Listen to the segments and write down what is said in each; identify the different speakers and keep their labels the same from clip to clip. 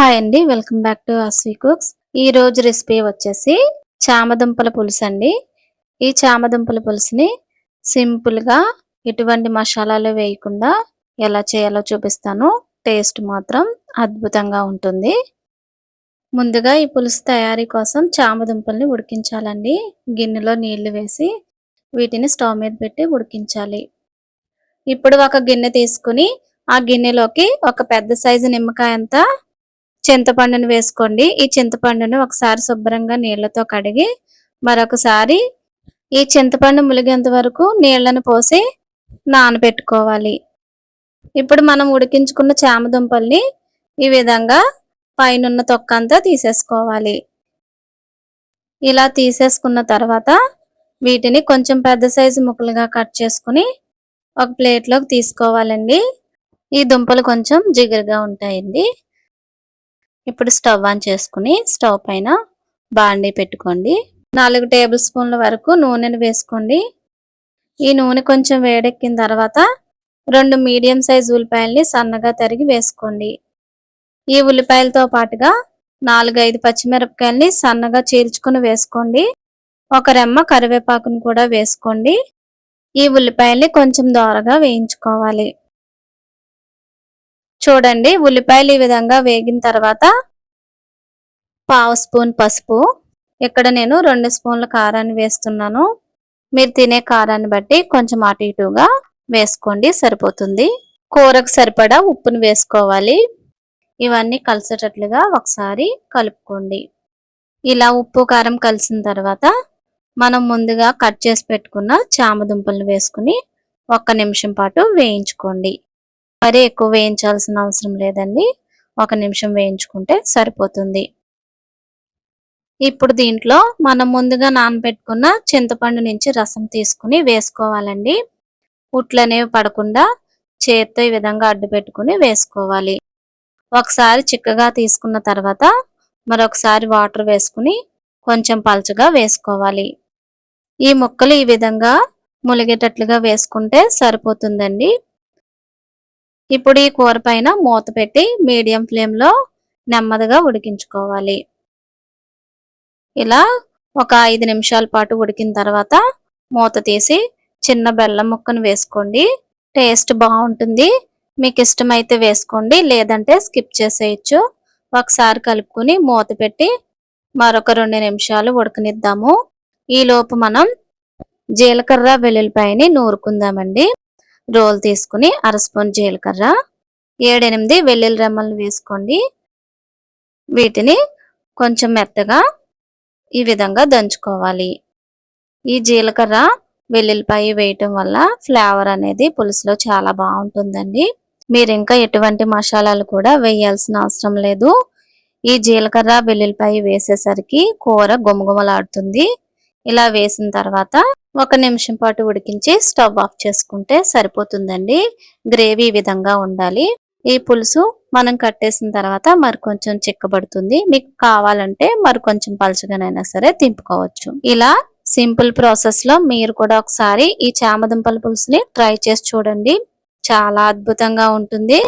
Speaker 1: Hi అండి welcome back to Aswi cooks. ఈ రోజు రెసిపీ వచ్చేసి చామదుంపల పులుసు అండి. ఈ చామదుంపల పులుసుని సింపుల్గా ఎటువంటి మసాలాలు వేయకుండా ఎలా చేయాలో చూపిస్తాను. టేస్ట్ మాత్రం అద్భుతంగా ఉంటుంది. ముందుగా ఈ పులుసు తయారీ కోసం చామదుంపల్ని ఉడికించాలండి. గిన్నెలో నీళ్ళు వేసి వీటిని స్టవ్ మీద పెట్టి ఉడికించాలి. ఇప్పుడు ఒక గిన్నె తీసుకుని ఆ గిన్నెలోకి ఒక పెద్ద సైజు నిమ్మకాయ అంతా చింతపండును వేసుకోండి. ఈ చింతపండును ఒకసారి శుభ్రంగా నీళ్ళతో కడిగి మరొకసారి ఈ చింతపండు ములిగేంత వరకు నీళ్ళను పోసి నానబెట్టుకోవాలి. ఇప్పుడు మనం ఉడికించుకున్న చామదుంపల్ని ఈ విధంగా పైనున్న తొక్క అంతా తీసేసుకోవాలి. ఇలా తీసేసుకున్న తర్వాత వీటిని కొంచెం పెద్ద సైజు ముక్కలుగా కట్ చేసుకుని ఒక ప్లేట్లోకి తీసుకోవాలండి. ఈ దుంపలు కొంచెం జిగురుగా ఉంటాయండి. ఇప్పుడు స్టవ్ ఆన్ చేసుకుని స్టవ్ పైన బాండీ పెట్టుకోండి. నాలుగు టేబుల్ స్పూన్ల వరకు నూనెను వేసుకోండి. ఈ నూనె కొంచెం వేడెక్కిన తర్వాత రెండు మీడియం సైజ్ ఉల్లిపాయల్ని సన్నగా తరిగి వేసుకోండి. ఈ ఉల్లిపాయలతో పాటుగా నాలుగైదు పచ్చిమిరపకాయల్ని సన్నగా చీల్చుకుని వేసుకోండి. ఒక రెమ్మ కరివేపాకును కూడా వేసుకోండి. ఈ ఉల్లిపాయల్ని కొంచెం దోరగా వేయించుకోవాలి. చూడండి ఉల్లిపాయలు ఈ విధంగా వేగిన తర్వాత పావు స్పూన్ పసుపు. ఇక్కడ నేను రెండు స్పూన్ల కారాన్ని వేస్తున్నాను. మీరు తినే కారాన్ని బట్టి కొంచెం అటు ఇటుగా వేసుకోండి సరిపోతుంది. కూరకు సరిపడా ఉప్పును వేసుకోవాలి. ఇవన్నీ కలిసేటట్లుగా ఒకసారి కలుపుకోండి. ఇలా ఉప్పు కారం కలిసిన తర్వాత మనం ముందుగా కట్ చేసి పెట్టుకున్న చామదుంపలను వేసుకుని ఒక్క నిమిషం పాటు వేయించుకోండి. మరీ ఎక్కువ వేయించాల్సిన అవసరం లేదండి. ఒక నిమిషం వేయించుకుంటే సరిపోతుంది. ఇప్పుడు దీంట్లో మనం ముందుగా నానబెట్టుకున్న చింతపండు నుంచి రసం తీసుకుని వేసుకోవాలండి. ఉట్లు అనేవి పడకుండా చేత్తో ఈ విధంగా అడ్డు పెట్టుకుని వేసుకోవాలి. ఒకసారి చిక్కగా తీసుకున్న తర్వాత మరొకసారి వాటర్ వేసుకుని కొంచెం పలచగా వేసుకోవాలి. ఈ ముక్కలు ఈ విధంగా ములిగేటట్లుగా వేసుకుంటే సరిపోతుందండి. ఇప్పుడు ఈ కూర పైన మూత పెట్టి మీడియం ఫ్లేమ్లో నెమ్మదిగా ఉడికించుకోవాలి. ఇలా ఒక ఐదు నిమిషాల పాటు ఉడికిన తర్వాత మూత తీసి చిన్న బెల్లం ముక్కను వేసుకోండి. టేస్ట్ బాగుంటుంది. మీకు ఇష్టమైతే వేసుకోండి లేదంటే స్కిప్ చేసేయచ్చు. ఒకసారి కలుపుకొని మూత పెట్టి మరొక రెండు నిమిషాలు ఉడకనిద్దాము. ఈలోపు మనం జీలకర్ర వెల్లుల్లిపాయని నూరుకుందామండి. రోల్ తీసుకుని అర స్పూన్ జీలకర్ర ఏడెనిమిది వెల్లుల్లి రెమ్మలను వేసుకోండి. వీటిని కొంచెం మెత్తగా ఈ విధంగా దంచుకోవాలి. ఈ జీలకర్ర వెల్లుల్లిపాయ వేయటం వల్ల ఫ్లేవర్ అనేది పులుసులో చాలా బాగుంటుందండి. మీరు ఇంకా ఎటువంటి మసాలాలు కూడా వేయాల్సిన అవసరం లేదు. ఈ జీలకర్ర వెల్లుల్లిపాయ వేసేసరికి కూర గుమగుమలాడుతుంది. ఇలా వేసిన తర్వాత ఒక నిమిషం పాటు ఉడికించి స్టవ్ ఆఫ్ చేసుకుంటే సరిపోతుందండి. గ్రేవీ విధంగా ఉండాలి. ఈ పులుసు మనం కట్టేసిన తర్వాత మరి కొంచెం చిక్కబడుతుంది. మీకు కావాలంటే మరి కొంచెం పలచగానైనా సరే తింపుకోవచ్చు. ఇలా సింపుల్ ప్రాసెస్లో మీరు కూడా ఒకసారి ఈ చామదుంపల పులుసుని ట్రై చేసి చూడండి. చాలా అద్భుతంగా ఉంటుంది.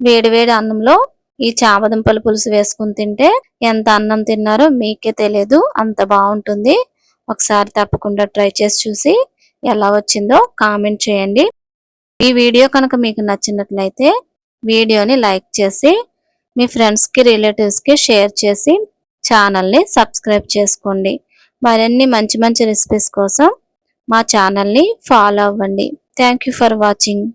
Speaker 1: వేడివేడి అన్నంలో ఈ చామదుంపల పులుసు వేసుకుని తింటే ఎంత అన్నం తిన్నారో మీకే తెలియదు అంత బాగుంటుంది. ఒకసారి తప్పకుండా ట్రై చేసి చూసి ఎలా వచ్చిందో కామెంట్ చేయండి. ఈ వీడియో కనుక మీకు నచ్చినట్లయితే వీడియోని లైక్ చేసి మీ ఫ్రెండ్స్కి రిలేటివ్స్కి షేర్ చేసి ఛానల్ని సబ్స్క్రైబ్ చేసుకోండి. మరిన్ని మంచి మంచి రెసిపీస్ కోసం మా ఛానల్ని ఫాలో అవ్వండి. Thank for watching